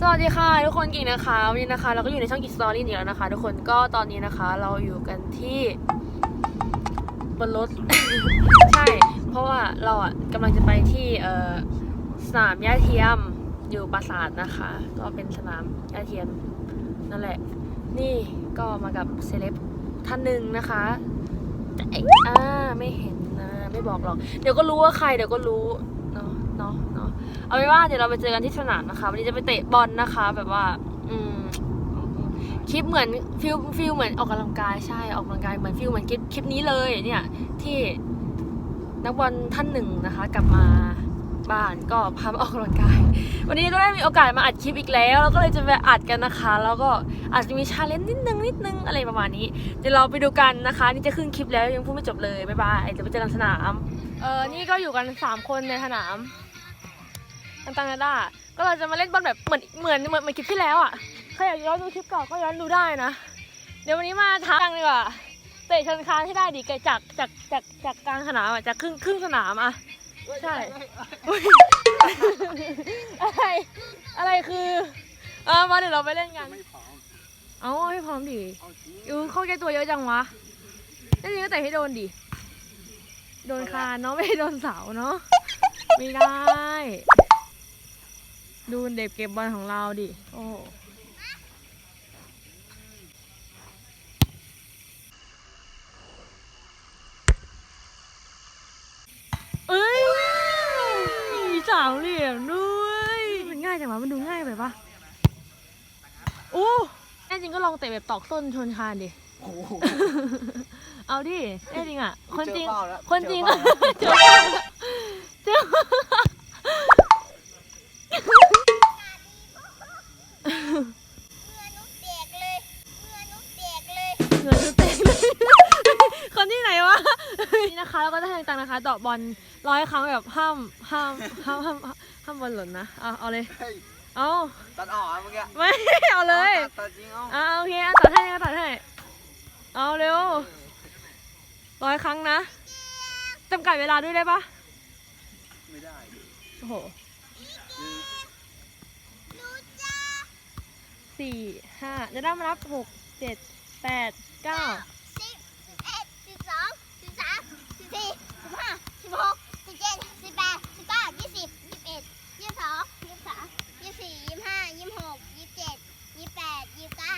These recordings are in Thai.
สวัสดีค่ะทุกคนกิ่งนะคะวันนี้นะคะ เราก็อยู่ในช่องกิ่งสตอรี่อีกแล้วนะคะ ทุกคนก็ตอนนี้นะคะเราอยู่กันที่บนรถ ใช่ เพราะว่าเราอะกำลังจะไปที่เอ่อสนามหญ้าเทียมอยู่ปราสาทนะคะ ก็เป็นสนามหญ้าเทียมนั่นแหละ นี่ก็มากับเซเลบท่านหนึ่งนะคะอ่าไม่เห็นนะไม่บอกหรอก เดี๋ยวก็รู้ว่าใครเดี๋ยวก็รู้ เนาเอาไว้ว่าเดี๋ยวเราไปเจอกันที่สนามนะคะ วันนี้จะไปเตะบอลนะคะ แบบว่า อืมคลิปเหมือนฟิลฟิลเหมือนออกกำลังกายใช่ออกกำลังกายเหมือนฟิลเหมือนคลิปคลิปนี้เลยเนี่ยที่นักบอลท่านหนึ่งนะคะ กลับมาบ้านก็พามาออกกำลังกาย วันนี้ก็ได้มีโอกาสมาอัดคลิปอีกแล้วเราก็เลยจะไปอัดกันนะคะ แล้วก็อาจจะมีชาเลนจ์นิดนึงนิดนึงอะไรประมาณนี้เดี๋ยวเราไปดูกันนะคะ นี่จะขึ้นคลิปแล้วยังพูดไม่จบเลยบ๊ายบายเดี๋ยวไปเจอกันสนามเออนี่ก็อยู่กันสามคนในสนาม ต่างๆนานาก็เราจะมาเล่นบอลแบบเหมือนเหมือนเหมือนเหมือนคลิปที่แล้วอะใครอยากย้อนดูคลิปเก่าก็ย้อนดูได้นะ เดี๋ยววันนี้มาท้ากันดีกว่าเตะชนคานให้ได้ดิไกลจากจากจากจากกลางสนามอะจากครึ่งครึ่งสนามอะใช่อะไรอะไรคือเออมาเดี๋ยวเราไปเล่นกันอมเอาให้พร้อมดิอาจริงยูเข้าใจตัวเยอะจังวะนี่ก็เตะให้โดนดิ โดนคานเนาะไม่โดนเสาเนาะ ไม่ได้ ดูเด็กเก็บบอลของเราดิ โอ้โหเอ้ยมีสามเหลี่ยมด้วยมันง่ายจังวะมันดูง่ายไปปะโอ้แน่จริงก็ลองเตะแบบตอกส้นชนคานดิ โอ้โหเอาดิแน่จริงอะ คนจริงเจอเป้าแล้วคนจริงเจอเป้าแล้วเจอเจอ จะให้ตังค์นะคะเดอกบอลร้อยครั้งแบบห้ามห้ามห้ามห้ามห้ามบอลหล่นนะเอาเอาเลยเฮ้ยเอาตัดออกอะเมื่อกี้ไม่เอาเลยตัดตัดจริงเอาเอาโอเคเอาตัดให้เอาตัดให้เอาเร็วร้อยครั้งนะจำกัดเวลาด้วยได้ปะไม่ได้โอ้โหรู้จ้าสี่ห้าเดี๋ยวได้มานับหกเจ็ดแปดเก้า สิบสิบเอ็ดสิบสองสิบสามสิบสี่สิบห้า สิบหกสิบเจ็ดสิบแปดสิบเก้ายี่สิบยี่สิบเอ็ดยี่สิบสองยี่สิบสามยี่สิบสี่ยี่สิบห้ายี่สิบหกยี่สิบเจ็ดยี่สิบแปดยี่สิบเก้า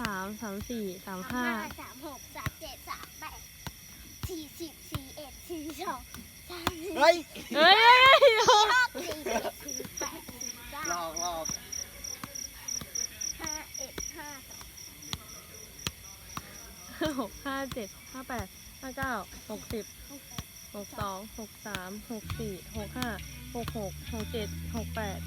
สามสามสี่สามสามห้าห้าสามหกสามเจ็ดสามแปดสี่สิบสี่เอ็ดสี่สองสามสิบเฮ้ยเอ้ยสี่หกสี่เจ็ดสี่แปดสี่เก้าหลอกหลอกห้าเอ็ดห้าสองหกห้าเจ็ดห้าแปดห้า เก้าหกสิบหกสองหกสามหกสี่หกห้าหกหกหกเจ็ดหกแปด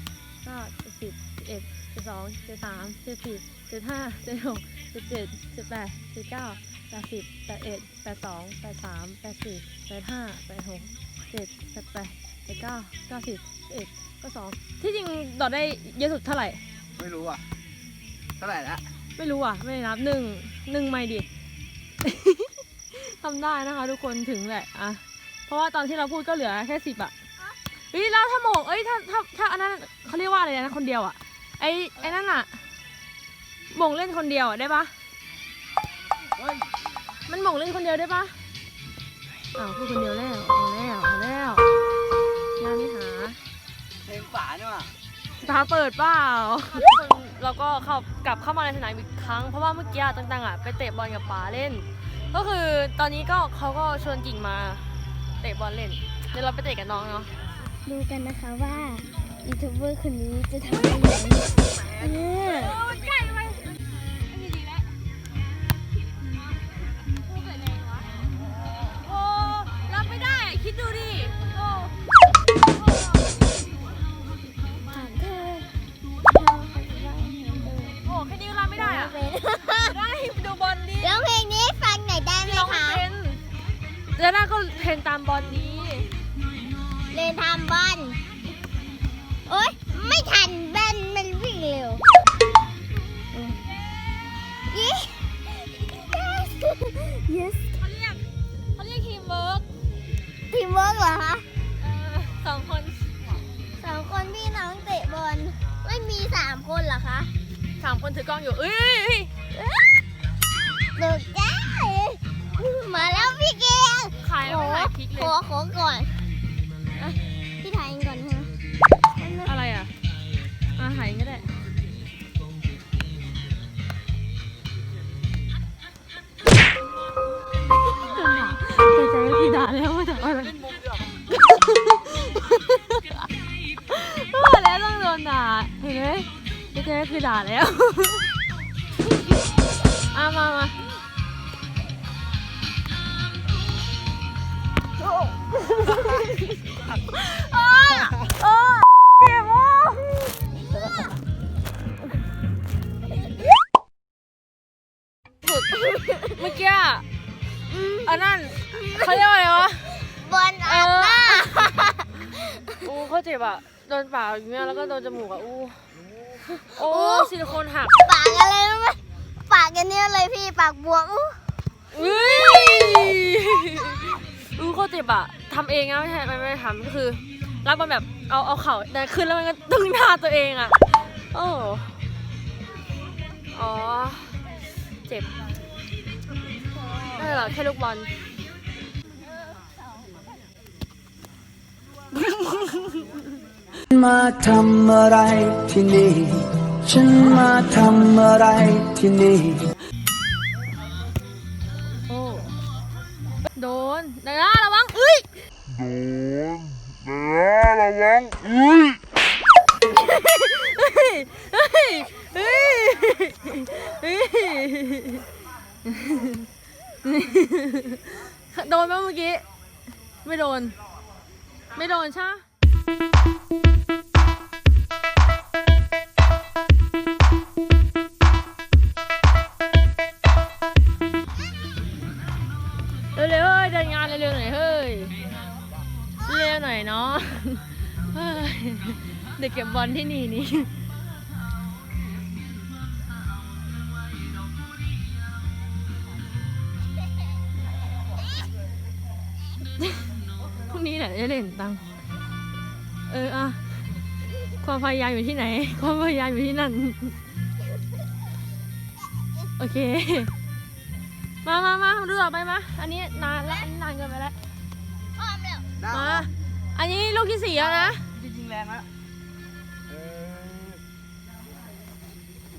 เก้าสิบสิบเอ็ดสิบสองสิบสามสิบสี่สิบห้าสิบหกสิบเจ็ดสิบแปดสิบเก้าแปดสิบแปดเอ็ดแปดสองแปดสามแปดสี่แปดห้าแปดหกเจ็ดแปดแปดแปดเก้าเก้าสิบเอ็ดก็สองที่จริงดอดได้เยอะสุดเท่าไหร่ ไม่รู้อะ เท่าไหร่ละ ไม่รู้อะ ไม่ได้นับหนึ่งหนึ่งไม่ดิ ทำได้นะคะ ทุกคนถึงแหละอะเพราะว่าตอนที่เราพูดก็เหลือแค่สิบอะเฮ้ยแล้วถ้าโหมงเอ้ยถ้าถ้าถ้าอันนั้นเขาเรียกว่าอะไรนะคนเดียวอะไอ้ไอ้นั่นอะโหมงเล่นคนเดียวอะได้ปะเฮ้ยมันโหมงเล่นคนเดียวได้ปะอ้าวพูดคนเดียวแล้วเอาแล้วเอาแล้วงานนี้หาเพลงป่าเนี่ยว่ะตาเปิดเปล่าเราก็เข้ากลับเข้ามาในสนามอีกครั้งเพราะว่าเมื่อกี้ต่างๆอะไปเตะบอลกับป๋าเล่น ก็คือตอนนี้ก็เขาก็ชวนกิ่งมาเตะบอลเล่น เดี๋ยวเราไปเตะกับน้องเนาะดูกันนะคะว่ายูทูบเบอร์คนนี้จะทำได้ไหมเออ เพนตามบอลดีเล่นทำบอลโอ๊ย ไม่ทันแบนมันวิ่งเร็วยี่ yes เขาเรียกเขาเรียกทีมเวิร์กทีมเวิร์กเหรอคะเออสองคนสองคนพี่น้องเตะบอลไม่มีสามคนเหรอคะสามคนถือกล้องอยู่เอ้ยเอ้ยเด็กแก่มาแล้ว พริกเลขอขอก่อนอะพี่ถ่ายเองก่อนนะอะไรอะอาหายก็ได้โดนด่าใจพี่ด่าแล้วมาจากอะไรเล่นมุมเดียวว่าแล้วต้องโดนด่าเห็นไหมพี่เจ๊คือด่าแล้วเอามามา เจ็บอะฝึกเมื่อกี้อะอันนั้นเขาเรียกว่าอะไรวะบอลอัดหน้าอู้เขาเจ็บอะ โดนปากอย่างเงี้ยแล้วก็โดนจมูกอะ อู้โอ้ซิลิโคนหักปากอะไรรู้ไหมปากกันเนี่ยเลยพี่ปากบวมอู้อุ้ย อู้เขาเจ็บอะทำเองนะไม่ใช่ไม่ไม่ทำก็คือรักมันแบบเอาเอาเข่าดันขึ้นแล้วมันก็ตึงหน้าตัวเองอะโอ้อ๋อ เจ็บไม่เป็นไรหรอแค่ลูกบอลมาทำอะไรที่นี่ ฉันมาทำอะไรที่นี่ โดนเดี๋ยวนะระวังเอ้ยเฮ้ยเฮ้ยเฮ้ยเฮ้ยโดนไหมเมื่อกี้ ไม่โดน ไม่โดนใช่ เด็กเก็บบอลที่นี่นี่พรุ่งนี้แหละจะเล่นตังค์เอออะความพยายามอยู่ที่ไหน ความพยายามอยู่ที่นั่น โอเค มามามาดูต่อไปมาอันนี้นานแล้วอันนี้นานเกินไปแล้ว พร้อมแล้วได้มา อันนี้ลูกที่สี่แล้วนะ จริงๆแรงแล้ว